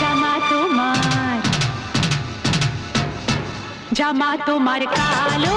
জামা তোমার। জামা তোমার কালো।